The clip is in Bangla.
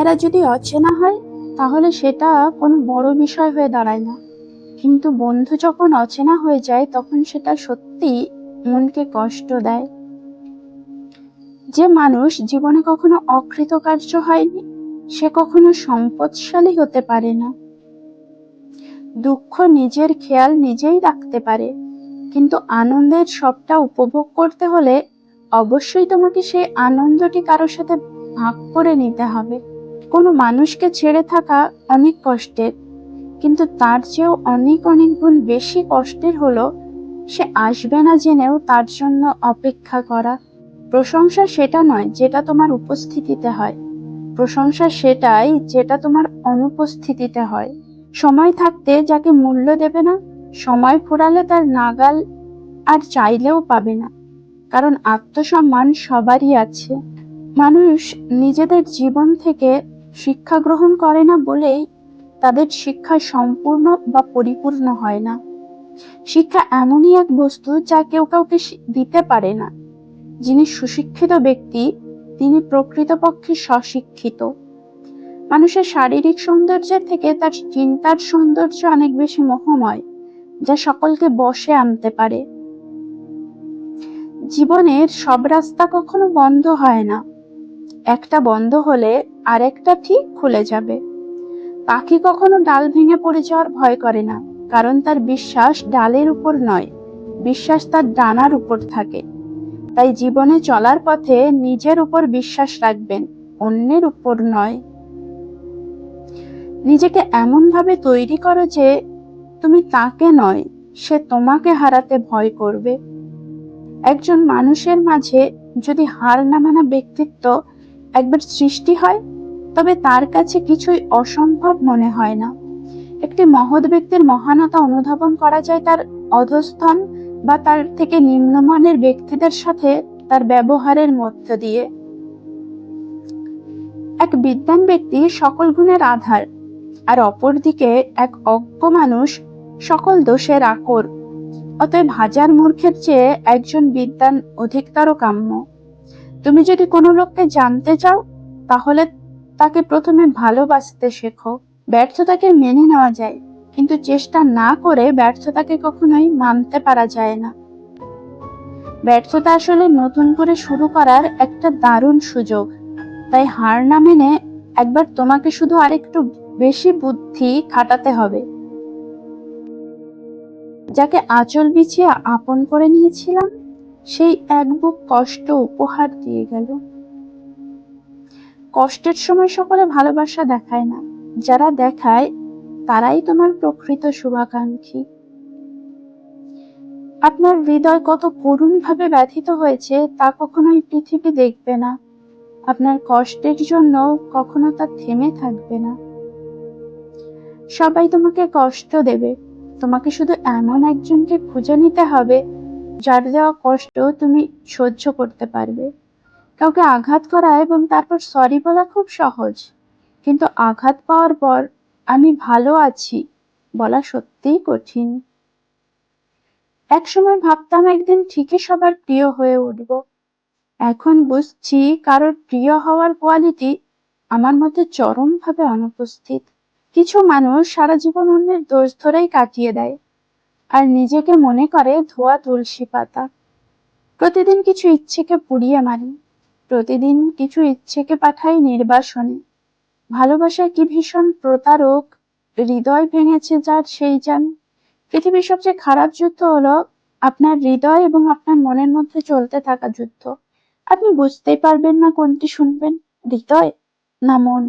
চেহারা যদি অচেনা হয়, তাহলে সেটা কোনো বড় বিষয় হয়ে দাঁড়ায় না। কিন্তু বন্ধু যখন অচেনা হয়ে যায়, তখন সেটা সত্যি মনকে কষ্ট দেয়। যে মানুষ জীবনে কখনো অকৃতকার্য হয়নি, সে কখনো সম্পদশালী হতে পারে না। দুঃখ নিজের খেয়াল নিজেই রাখতে পারে, কিন্তু আনন্দের সবটা উপভোগ করতে হলে অবশ্যই তোমাকে সেই আনন্দটি কারোর সাথে ভাগ করে নিতে হবে। কোনো মানুষকে ছেড়ে থাকা অনেক কষ্টের, কিন্তু তার চেয়েও অনেক অনেক গুণ বেশি কষ্টের হলো সে আসবে না জেনেও তার জন্য অপেক্ষা করা। প্রশংসা সেটা নয় যেটা তোমার উপস্থিতিতে হয়। প্রশংসা সেটাই যেটা তোমার অনুপস্থিতিতে হয়। সময় থাকতে যাকে মূল্য দেবে না, সময় ফুরালে তার নাগাল আর চাইলেও পাবে না। কারণ আত্মসম্মান সবারই আছে। মানুষ নিজেদের জীবন থেকে শিক্ষা গ্রহণ করে না বলেই তাদের শিক্ষা সম্পূর্ণ বা পরিপূর্ণ হয় না। শিক্ষা এমনই এক বস্তু যা কেউ কাউকে দিতে পারে না। যিনি সুশিক্ষিত ব্যক্তি, তিনি প্রকৃতপক্ষে স্বশিক্ষিত। মানুষের শারীরিক সৌন্দর্যের থেকে তার চিন্তার সৌন্দর্য অনেক বেশি মোহময়, যা সকলকে বসে আনতে পারে। জীবনের সব রাস্তা কখনো বন্ধ হয় না। একটা বন্ধ হলে আরেকটা ঠিক খুলে যাবে। পাখি কখনো ডাল ভেঙে পড়ে যাওয়ার ভয় করে না, কারণ তার বিশ্বাস ডালের উপর নয়, বিশ্বাস তার ডানার উপর থাকে। তাই জীবনে চলার পথে নিজের উপর বিশ্বাস রাখবেন, অন্যের উপর নয়। নিজেকে এমন ভাবে তৈরি করো যে তুমি তাকে নয়, সে তোমাকে হারাতে ভয় করবে। একজন মানুষের মাঝে যদি হার না মানা ব্যক্তিত্ব একবার সৃষ্টি হয়, তবে তার কাছে কিছুই অসম্ভব মনে হয় না। একটি মহৎ ব্যক্তির মহানতা অনুধাবন করা যায় তার অধস্তন বা তার থেকে নিম্নমানের ব্যক্তিদের সাথে তার ব্যবহারের মধ্য দিয়ে। এক বিদ্যান ব্যক্তি সকল গুণের আধার, আর অপরদিকে এক অজ্ঞ মানুষ সকল দোষের আকর। অতএব হাজার মূর্খের চেয়ে একজন বিদ্যান অধিকতর কাম্য। তুমি যদি কোনো লোককে জানতে চাও, তাহলে তাকে প্রথমে ভালোবাসতে শেখো। ব্যর্থতাকে মেনে নেওয়া যায়, কিন্তু চেষ্টা না করে ব্যর্থতাকে কখনোই মানতে পারা যায় না। ব্যর্থতা আসলে নতুন করে শুরু করার একটা দারুণ সুযোগ। তাই হার না মেনে একবার তোমাকে শুধু আরেকটু বেশি বুদ্ধি খাটাতে হবে। যাকে আঁচল বিছিয়ে আপন করে নিয়েছিলাম সেই এক বুক কষ্ট উপহার দিয়ে গেল। কষ্টের সময় সকলে ভালোবাসা দেখায় না। যারা দেখায়, তারাই তোমার প্রকৃত শুভাকাঙ্ক্ষী। আপনার হৃদয় কত করুণ ভাবে ব্যথিত হয়েছে, তা কখনোই পৃথিবী দেখবে না। আপনার কষ্টের জন্য কখনো তা থেমে থাকবে না। সবাই তোমাকে কষ্ট দেবে। তোমাকে শুধু এমন একজনকে খুঁজে নিতে হবে যার দেওয়া কষ্ট তুমি সহ্য করতে পারবে। কাউকে আঘাত করা এবং তারপর সরি বলা খুব সহজ। কিন্তু আঘাত পাওয়ার পর আমি ভালো আছি বলা সত্যিই কঠিন। একসময় ভাবতাম একদিন ঠিকই সবার প্রিয় হয়ে উঠব। এখন বুঝছি কারোর প্রিয় হওয়ার কোয়ালিটি আমার মধ্যে চরমভাবে অনুপস্থিত। কিছু মানুষ সারা জীবন অন্যের দোষ ধরেই কাটিয়ে দেয়। আর নিজেকে মনে করে ধোয়া তুলসী পাতা। প্রতিদিন কিছু ইচ্ছেকে পুড়িয়ে মারি। প্রতিদিন কিছু ইচ্ছেকে পাঠাই নির্বাসনে। ভালোবাসা কি ভীষণ প্রতারক, হৃদয় ভেঙেছে যার সেই যান পৃথিবীর সবচেয়ে খারাপ যুদ্ধ হলো আপনার হৃদয় এবং আপনার মনের মধ্যে চলতে থাকা যুদ্ধ। আপনি বুঝতেই পারবেন না কোনটি শুনবেন, হৃদয় না মন।